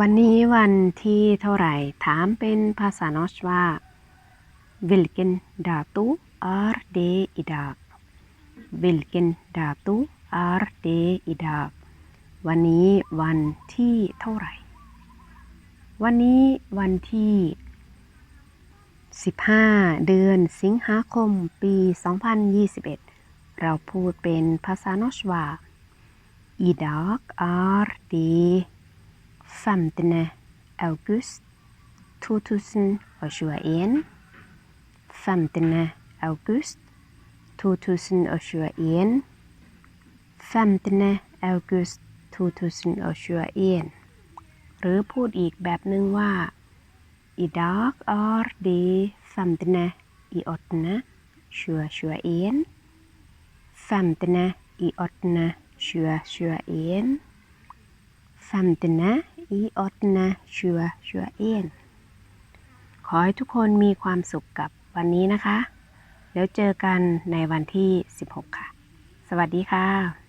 วันนี้วันที่เท่าไหร่ ถามเป็นภาษานอชว่า Vilken dato är det idag Vilken dato är det idag วันนี้วันที่เท่าไหร่ วันนี้วันที่ 15 เดือนสิงหาคมปี 2021 เราพูดเป็นภาษานอชว่า Idag är det 15 august 2021 15 august 2021 15 august 2021หรือพูดอีกแบบหนึ่งว่า Idag är det 15 i 8 2021 15 i 8 2021 15 i 8 2021ขอให้ทุกคนมีความสุขกับวันนี้นะคะ แล้วเจอกันในวันที่ 16 ค่ะ สวัสดีค่ะ